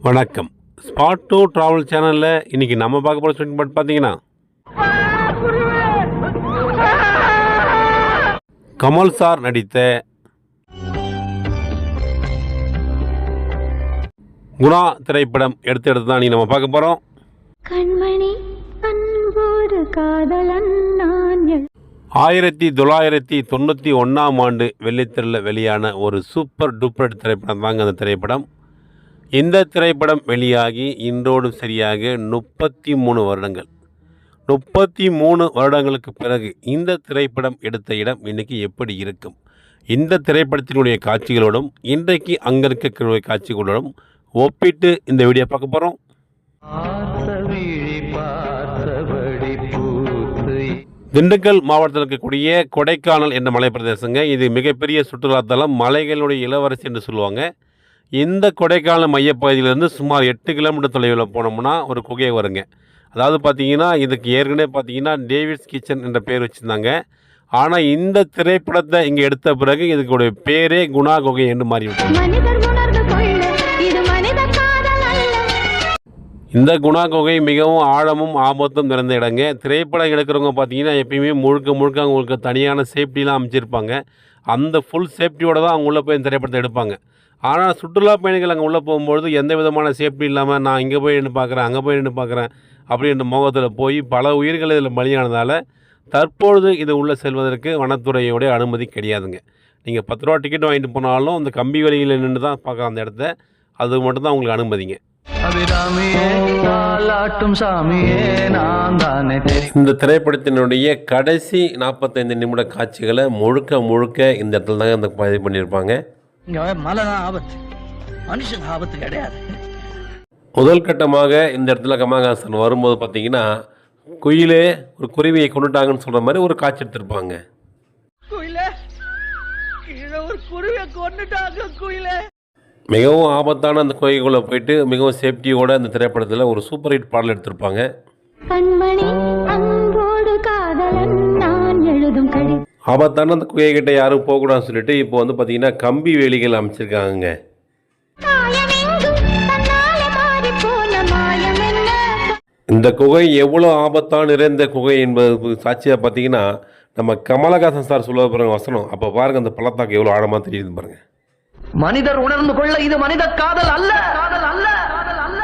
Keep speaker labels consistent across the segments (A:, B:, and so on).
A: வணக்கம். Spot to travel சேனலில் இன்றைக்கி நம்ம பார்க்க போகிற ஸ்டூடெண்ட் பட் பார்த்தீங்கன்னா கமல் சார் நடித்த குணா திரைப்படம் எடுத்து எடுத்து தான் நீ நம்ம பார்க்க போகிறோம்
B: கண்மணி அன்போடு காதலன்
A: ஆயிரத்தி தொள்ளாயிரத்தி தொண்ணூற்றி ஒன்றாம் ஆண்டு வெள்ளித்திரையில் வெளியான ஒரு சூப்பர் டூப்பர் திரைப்படம் தாங்க அந்த திரைப்படம். இந்த திரைப்படம் வெளியாகி இன்றோடு சரியாக முப்பத்தி மூணு வருடங்கள். முப்பத்தி மூணு வருடங்களுக்கு பிறகு இந்த திரைப்படம் எடுத்த இடம் இன்னைக்கு எப்படி இருக்கும்? இந்த திரைப்படத்தினுடைய காட்சிகளோடும் இன்றைக்கு அங்கே இருக்கக்கூடிய காட்சிகளோடும் ஒப்பிட்டு இந்த வீடியோ பார்க்க போகிறோம் திண்டுக்கல் மாவட்டத்தில் இருக்கக்கூடிய கொடைக்கானல் என்ற மலை பிரதேசங்க இது மிகப்பெரிய சுற்றுலாத்தலம் மலைகளுடைய இளவரசி என்று சொல்லுவாங்க. இந்த கொடைக்கானல் மையப்பகுதியிலேருந்து சுமார் எட்டு கிலோமீட்டர் தொலைவில் போனோம்னா ஒரு குகை வருங்க. அதாவது பார்த்தீங்கன்னா இதுக்கு ஏற்கனவே பார்த்தீங்கன்னா டேவிட்ஸ் கிச்சன் என்ற பேர் வச்சுருந்தாங்க. ஆனால் இந்த திரைப்படத்தை இங்கே எடுத்த பிறகு இதுக்குடைய பேரே குணா குகை என்று மாறிவிட்டது. இந்த குணா குகை மிகவும் ஆழமும் ஆபத்தும் நிறைந்த இடங்க. திரைப்படம் எடுக்கிறவங்க பார்த்தீங்கன்னா எப்பயுமே முழுக்க முழுக்க அவங்களுக்கு தனியான சேஃப்டிலாம் அமைச்சிருப்பாங்க. அந்த ஃபுல் சேஃப்டியோட தான் அவங்க உள்ளே போய் திரைப்படத்தை எடுப்பாங்க. ஆனால் சுற்றுலா பயணிகள் அங்கே உள்ளே போகும்பொழுது எந்த விதமான சேஃப்டி இல்லாமல் நான் இங்கே போய் நின்று பார்க்குறேன் அங்கே போய் நின்று பார்க்குறேன் அப்படின்ற முகத்தில் போய் பல உயிர்கள் இதில் பலியானதால் தற்பொழுது இது உள்ளே செல்வதற்கு வனத்துறையோடைய அனுமதி கிடையாதுங்க. நீங்கள் பத்து ரூபா டிக்கெட் வாங்கிட்டு போனாலும் அந்த கம்பி வழியில் நின்று தான் பார்க்கலாம் அந்த இடத்த அது மட்டும்தான் உங்களுக்கு அனுமதிங்க. இந்த திரைப்படத்தினுடைய கடைசி நாற்பத்தைந்து நிமிட காட்சிகளை முழுக்க முழுக்க இந்த இடத்துல தாங்க இந்த பதிவு பண்ணியிருப்பாங்க.
C: இங்க மலை தான் ஆபத்து. மனுஷன் ஆபத்து கிடையாது.
A: முதல் கட்டமாக இந்த இடத்துல கமலஹாசன் வரும்போது பார்த்தீங்கன்னா குயிலே ஒரு குருவியை கொண்டுட்டாங்கன்னு சொல்கிற மாதிரி ஒரு காட்சி எடுத்திருப்பாங்க.
C: குயில? கீழே ஒரு குருவியை கொண்டுட்டாங்க குயில.
A: மிகவும் ஆபத்தான அந்த குகைக்குள்ளே போயிட்டு மிகவும் சேஃப்டியோட அந்த திரைப்படத்தில் ஒரு சூப்பர் ஹிட் பாடல் எடுத்திருப்பாங்க. ஆபத்தான அந்த குகை கிட்ட யாரும் போகக்கூடாதுன்னு சொல்லிட்டு இப்போ வந்து பார்த்தீங்கன்னா கம்பி வேலிகள் அமைச்சிருக்காங்க இந்த குகை எவ்வளோ ஆபத்தாக நிறைந்த குகை என்பது சாட்சியாக பார்த்தீங்கன்னா நம்ம கமலஹாசன் சார் சொல்ல பாருங்க வசனம் அப்போ பாருங்க அந்த பள்ளத்தாக்கு எவ்வளோ ஆழமாக தெரியுது பாருங்க.
C: மனிதர் உணர்ந்து கொள்ள இது மனித காதல் அல்ல. காதல் அல்ல.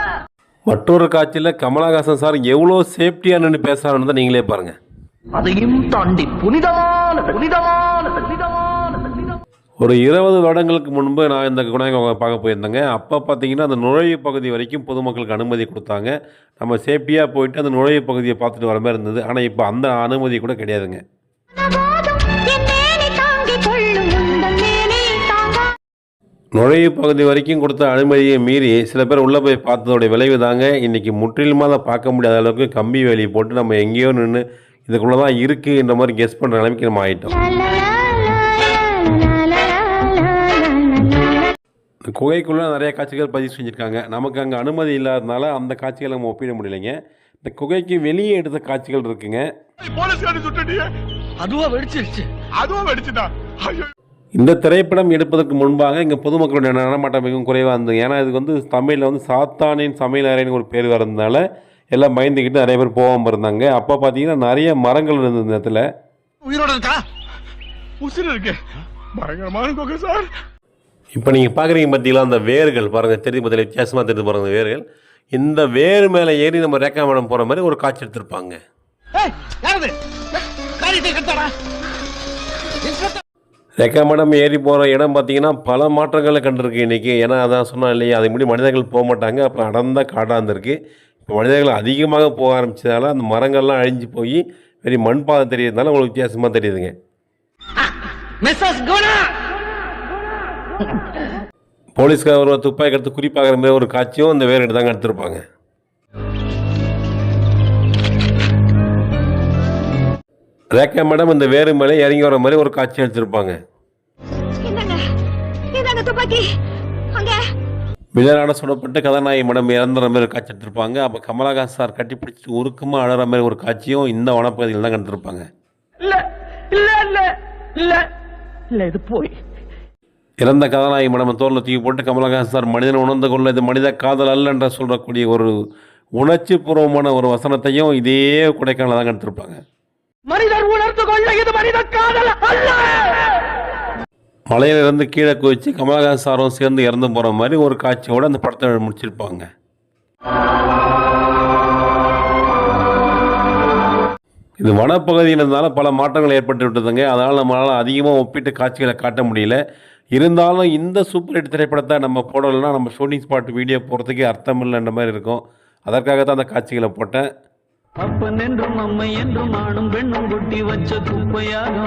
A: மற்றொரு காட்சியில் கமலஹாசன் சார் எவ்வளோ சேஃப்டியாக நின்று பேசுகிறான்னு தான் நீங்களே பாருங்க.
C: அதையும் தாண்டி புனிதமானது
A: ஒரு இருபது வருடங்களுக்கு முன்பு நான் இந்த குணாங்க பார்க்க போயிருந்தேங்க. அப்போ பார்த்தீங்கன்னா அந்த நுழைவு பகுதி வரைக்கும் பொதுமக்களுக்கு அனுமதி கொடுத்தாங்க. நம்ம சேஃப்டியாக போயிட்டு அந்த நுழைவு பகுதியை பார்த்துட்டு வர மாதிரி இருந்தது. ஆனால் இப்போ அந்த அனுமதி கூட கிடையாதுங்க. நுழைவு பகுதி வரைக்கும் கொடுத்த அனுமதியை மீறி சில பேர் உள்ளே போய் பார்த்ததோடைய விளைவு தாங்க இன்றைக்கி முற்றிலுமாக அதை பார்க்க முடியாத அளவுக்கு கம்பி வேலி போட்டு நம்ம எங்கேயோ நின்று இதுக்குள்ளே தான் இருக்குன்ற மாதிரி கெஸ் பண்ணுற நிலைமைக்கு நம்ம ஆகிட்டோம் குகைக்குள்ளே நிறைய காட்சிகள் பதிவு செஞ்சுருக்காங்க. நமக்கு அங்கே அனுமதி இல்லாததுனால அந்த காட்சிகளை நம்ம ஒப்பிட முடியலைங்க. இந்த குகைக்கு வெளியே எடுத்த காட்சிகள் இருக்குங்க. இந்த திரைப்படம் எடுப்பதற்கு முன்பாக இங்கே பொதுமக்களுடைய நடமாட்டம் மிகவும் குறைவாக இருந்தது. ஏன்னா இது வந்து தமிழில் வந்து சாத்தானின் சமையல் அறைன்னு ஒரு பேர் வரதுனால எல்லாம் பயந்துக்கிட்டு நிறைய பேர் போகாமல் இருந்தாங்க. அப்போ பார்த்தீங்கன்னா நிறைய மரங்கள் இருந்தது இந்த இடத்துல.
C: உயிரோட இருக்கா?
D: உசுறு இருக்கு. பயங்கரமான சார்.
A: இப்போ நீங்கள் பார்க்குறீங்க பார்த்தீங்களா அந்த வேர்கள் பாருங்கள் தெரியுது பார்த்தீங்களா வித்தியாசமாக தெரியுது பாருங்க இந்த வேர்கள். இந்த வேர் மேலே ஏறி நம்ம ரேக்காமடம் போகிற மாதிரி ஒரு காட்சி எடுத்திருப்பாங்க.
C: ஏய் யாரது? காரியத்தை கட்டாடா
A: ரெக்காமடம் ஏறி போகிற இடம் பார்த்தீங்கன்னா பல மாற்றங்களை கண்டிருக்கு இன்றைக்கி ஏன்னா அதான் சொன்னேன் இல்லையா அதுக்கு முன்னாடி மனிதர்கள் போக மாட்டாங்க அப்போ அடர்ந்த காடாக இருந்திருக்கு. மனிதர்கள் அதிகமாக போக ஆரம்பிச்சதால அந்த மரங்கள்லாம் அழிஞ்சு போய் வெறும் மண் பாதை தெரியறதுனால உங்களுக்கு வித்தியாசமாக தெரியுதுங்க. போலீஸ்கார் ஒரு துப்பாக்கி எடுத்து குறிப்பாகிற மாதிரி ஒரு காட்சியும் இந்த வேறு எடுத்தாங்க எடுத்திருப்பாங்க. ரேக்கா மேடம் இந்த வேறு மேலே இறங்கி வர மாதிரி ஒரு காட்சி எடுத்திருப்பாங்க. வில்லனான சுடப்பட்டு கதாநாயகி மேடம் இறந்துற மாதிரி காட்சி எடுத்திருப்பாங்க. அப்போ கமலஹாசன் சார் கட்டி பிடிச்சிட்டு உருக்கமாக அழற மாதிரி ஒரு காட்சியும் இந்த வனப்பகுதியில் தான் எடுத்திருப்பாங்க
C: இல்ல இல்ல இல்ல இல்ல இல்ல இது போய்.
A: இறந்த கதாநாயகி நம்ம தோளில் தூக்கி போட்டு கமலஹாசன் சார் மனிதன் உணர்ந்து கொள்ள இது மனித காதல் அல்ல என்ற சொல்லக்கூடிய ஒரு உணர்ச்சி பூர்வமான ஒரு வசனத்தையும் இதே கொடைக்கானல் தாங்க எடுத்திருப்பாங்க
C: மனிதர் உணர்ந்து கொள்ள இது மனித காதல் அல்ல!
A: மலையிலிருந்து கீழே குதித்து கமலஹாசன் சாரும் சேர்ந்து இறந்து போகிற மாதிரி ஒரு காட்சியோடு அந்த படத்தை முடிச்சிருப்பாங்க. இது வனப்பகுதியில் இருந்தாலும் பல மாற்றங்கள் ஏற்பட்டு விட்டதுங்க. அதனால் நம்மளால் அதிகமாக ஒப்பிட்டு காட்சிகளை காட்ட முடியல. இருந்தாலும் இந்த சூப்பர் ஹிட் திரைப்படத்தை நம்ம போடலைன்னா நம்ம ஷூட்டிங் ஸ்பாட் வீடியோ போகிறதுக்கே அர்த்தம் இல்லைன்ற மாதிரி இருக்கும். அதற்காக தான் அந்த காட்சிகளை போட்டேன்.
E: அப்பன் என்றும் அம்மை என்றும் ஆணும் பெண்ணும் குட்டி வச்ச குப்பையாக